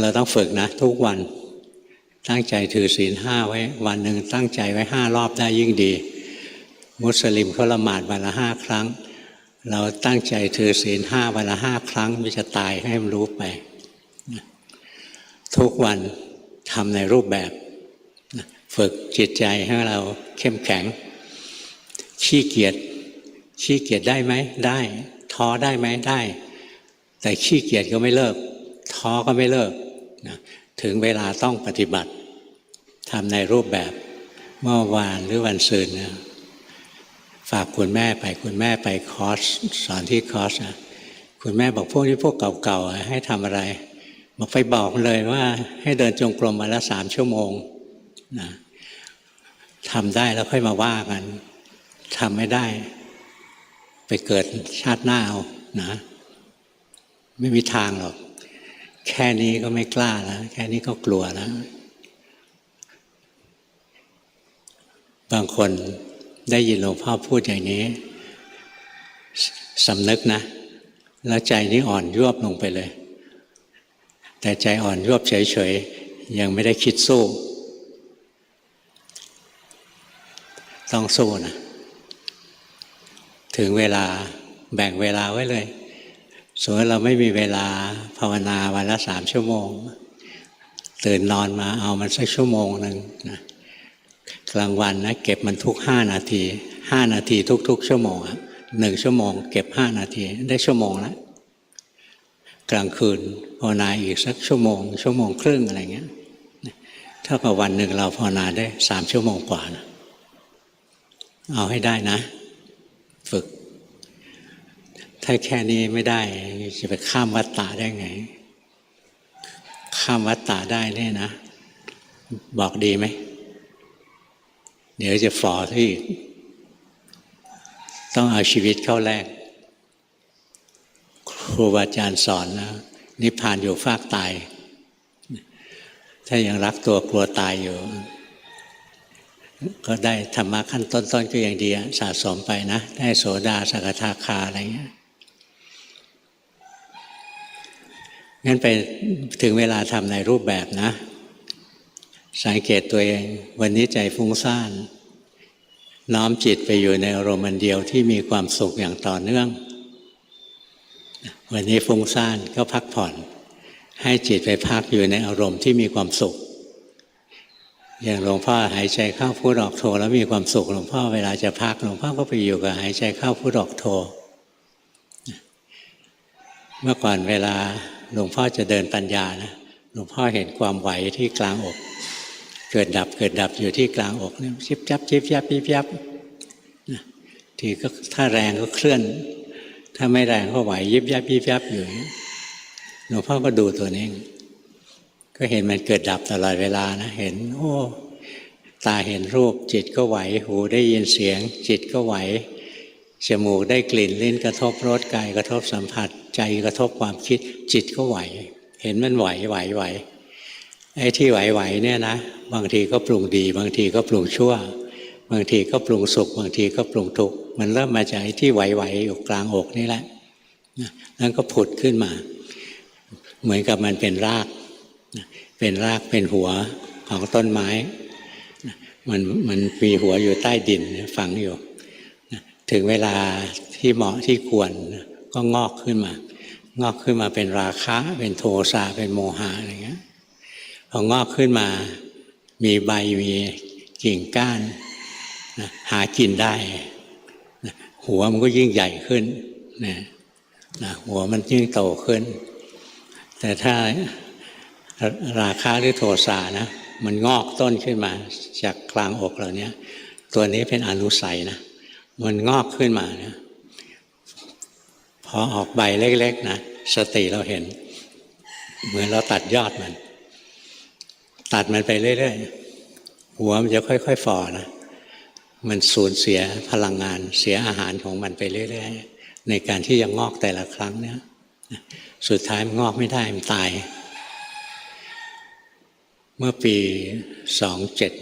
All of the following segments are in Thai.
เราต้องฝึกนะ ทุกวันตั้งใจถือศีลห้าไว้ วันหนึ่งตั้งใจไว้ห้ารอบได้ยิ่งดี มุสลิมเขาละหมาดวันละห้าครั้ง เราตั้งใจถือศีลห้าวันละห้าครั้งมันจะตายให้มันรู้ไป ทุกวันทำในรูปแบบ ฝึกจิตใจให้เราเข้มแข็ง ขี้เกียจขี้เกียจได้ไหมได้ ท้อได้ไหมได้ แต่ขี้เกียจก็ไม่เลิก ท้อก็ไม่เลิก ถึงเวลาต้องปฏิบัติทำในรูปแบบเมื่อวานหรือวันซืนนะฝากคุณแม่ไปคุณแม่ไปคอร์สสอนที่คอร์สนะคุณแม่บอกพวกนี้พวกเก่าๆให้ทำอะไรบอกไปบอกเลยว่าให้เดินจงกรมมาละสามชั่วโมงนะทำได้แล้วค่อยมาว่ากันทำไม่ได้ ไปเกิดชาติหน้าเอานะ ไม่มีทางหรอก แค่นี้ก็ไม่กล้าแล้วแค่นี้ก็กลัวแล้วบางคนได้ยินหลวงพ่อพูดอย่างนี้สำนึกนะ แล้วใจนี้อ่อนยวบลงไปเลย แต่ใจอ่อนยวบเฉยๆ ยังไม่ได้คิดสู้ ต้องสู้นะ ถึงเวลาแบ่งเวลาไว้เลย สมมติเราไม่มีเวลาภาวนาวันละสามชั่วโมง ตื่นนอนมาเอามันสักชั่วโมงหนึ่งนะกลางวันนะเก็บมันทุกห้านาทีห้านาทีทุก ๆ ชั่วโมงหนึ่งชั่วโมง เก็บห้านาทีได้ชั่วโมงแล้วกลางคืนภาวนาอีกสักชั่วโมง ชั่วโมงครึ่งอะไรเงี้ยเท่ากับวันหนึ่งเราภาวนาได้สามชั่วโมงกว่านะเอาให้ได้นะ ฝึก ถ้าแค่นี้ไม่ได้จะไปข้ามวัฏฏะได้ไง ข้ามวัฏฏะได้เนี่ยนะ บอกดีไหม เดี๋ยวจะฝ่อที่ต้องเอาชีวิตเข้าแลกครูบาอาจารย์สอนนะนิพพานอยู่ฟากตาย ถ้ายังรักตัวกลัวตายอยู่ ก็ได้ธรรมะขั้นต้นๆก็ยังดีสะสมไปนะ ได้โสดาสกทาคาอะไรเงี้ย งั้นไปถึงเวลาทำในรูปแบบนะ สังเกตตัวเอง วันนี้ใจฟุ้งซ่าน น้อมจิตไปอยู่ในอารมณ์เดียวที่มีความสุขอย่างต่อเนื่อง วันนี้ฟุ้งซ่านก็พักผ่อน ให้จิตไปพักอยู่ในอารมณ์ที่มีความสุข อย่างหลวงพ่อหายใจเข้าพูดออกโทแล้วมีความสุขหลวงพ่อเวลาจะพักหลวงพ่อก็ไปอยู่กับหายใจเข้าพูดออกโทเมื่อก่อนเวลา หลวงพ่อจะเดินปัญญานะหลวงพ่อเห็นความไหวที่กลางอก เกิดดับเกิดดับอยู่ที่กลางอกเนี่ยชิบจับชิบยับยิบยับทีก็ถ้าแรงก็เคลื่อน ถ้าไม่แรงก็ไหวยิบยับยิบยับอยู่หลวงพ่อก็ดูตัวนี้ก็เห็นมันเกิดดับตลอดเวลานะเห็น โอ้ตาเห็นรูปจิตก็ไหว หูได้ยินเสียง จิตก็ไหวจมูกได้กลิ่นลิ้นกระทบรสกายกระทบสัมผัส ใจกระทบความคิดจิตก็ไหว เห็นมันไหวไหวไหวไอ้ที่ไหวๆเนี่ยนะ บางทีก็ปรุงดี บางทีก็ปรุงชั่ว บางทีก็ปรุงสุข บางทีก็ปรุงทุกข์มันเริ่มมาจากไอ้ที่ไหวๆอยู่กลางอกนี่แหละแล้วก็ผุดขึ้นมา เหมือนกับมันเป็นราก เป็นรากเป็นหัวของต้นไม้ มันมันมีหัวอยู่ใต้ดินฝังอยู่ ถึงเวลาที่เหมาะที่ควร ก็งอกขึ้นมา งอกขึ้นมาเป็นราคะ เป็นโทสะเป็นโมหะอะไรเงี้ยพองอกขึ้นมามีใบมีกิ่งก้านนะหากินได้นะหัวมันก็ยิ่งใหญ่ขึ้นนะนะหัวมันยิ่งโตขึ้น แต่ถ้าราคาหรือโทสะนะมันงอกต้นขึ้นมาจากกลางอกเราเนี้ยตัวนี้เป็นอนุสัยนะ มันงอกขึ้นมาเนี่ย พอออกใบเล็กๆนะสติเราเห็น เหมือนเราตัดยอดมัน ตัดมันไปเรื่อยๆหัวมันจะค่อยๆฝ่อนะมันสูญเสียพลังงานเสียอาหารของมันไปเรื่อยๆในการที่จะงอกแต่ละครั้งเนี่ยสุดท้ายมันงอกไม่ได้มันตาย เมื่อปีสองเจ็ด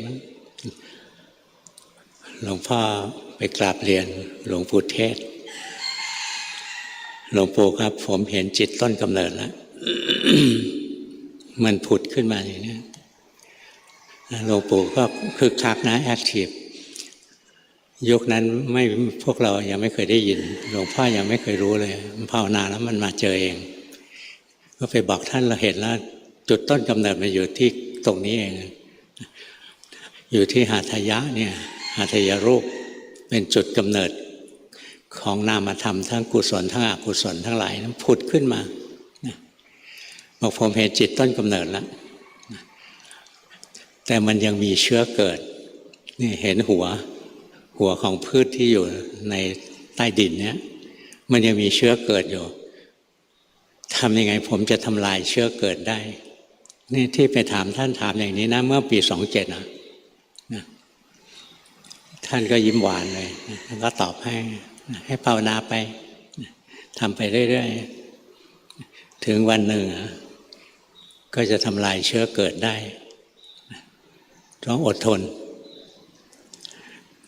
หลวงพ่อไปกราบเรียนหลวงปู่เทศ หลวงปู่ครับ ผมเห็นจิตต้นกำเนิดแล้วมันผุดขึ้นมาอย่างนี้หลวงปู่ก็คือคักนะแอคทีฟยุคนั้นไม่พวกเรายังไม่เคยได้ยิน หลวงพ่อยังไม่เคยรู้เลยภาวนาแล้วมันมาเจอเอง ก็ไปบอกท่านเราเห็นแล้ว จุดต้นกำเนิดมันอยู่ที่ตรงนี้เอง อยู่ที่หาทยะเนี่ยหาทยรูปเป็นจุดกำเนิด ของนามธรรมทั้งกุศลทั้งอกุศลทั้งหลายนั้นผุดขึ้นมาบอกผมเห็นจิตต้นกำเนิดแล้วแต่มันยังมีเชื้อเกิดนี่เห็นหัว หัวของพืชที่อยู่ในใต้ดินเนี้ยมันยังมีเชื้อเกิดอยู่ทำยังไงผมจะทำลายเชื้อเกิดได้ นี่ที่ไปถามท่านถามอย่างนี้นะ เมื่อปีสองเจ็ดนะนะท่านก็ยิ้มหวานเลยแล้วก็ตอบให้ ให้ภาวนาไปทำไปเรื่อยๆ ถึงวันหนึ่ง ก็จะทำลายเชื้อเกิดได้ต้องอดทน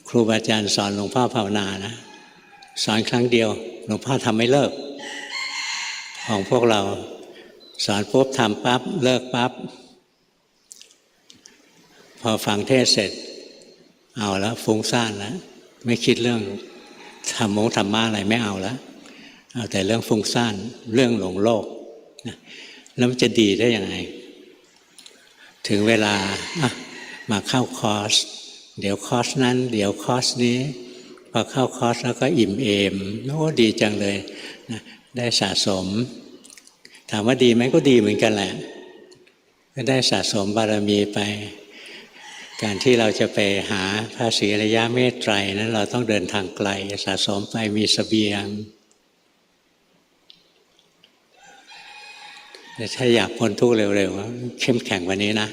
ครูบาอาจารย์สอนหลวงพ่อภาวนานะสอนครั้งเดียวหลวงพ่อทำไม่เลิก ของพวกเราสอนปุ๊บทำปั๊บเลิกปั๊บพอฟังเทศเสร็จ เอาแล้วฟุ้งซ่านแล้วไม่คิดเรื่อง ธรรมงธรรมะอะไรไม่เอาแล้วเอาแต่เรื่องฟุ้งซ่านเรื่องหลงโลกนะแล้วมันจะดีได้ยังไง ถึงเวลามาเข้าคอร์ส เดี๋ยวคอร์สนั้น เดี๋ยวคอร์สนี้ พอเข้าคอร์สแล้วก็อิ่มเอมโอ้ดีจังเลยนะได้สะสม ถามว่าดีไหมก็ดีเหมือนกันแหละก็ได้สะสมบารมีไป การที่เราจะไปหาพระศรีอริยะเมตไตรนั้นเราต้องเดินทางไกลสะสมไปมีสเสบียงแต่ถ้าอยากพ้นทุกข์เร็วๆเข้มแข็งกว่านี้นะ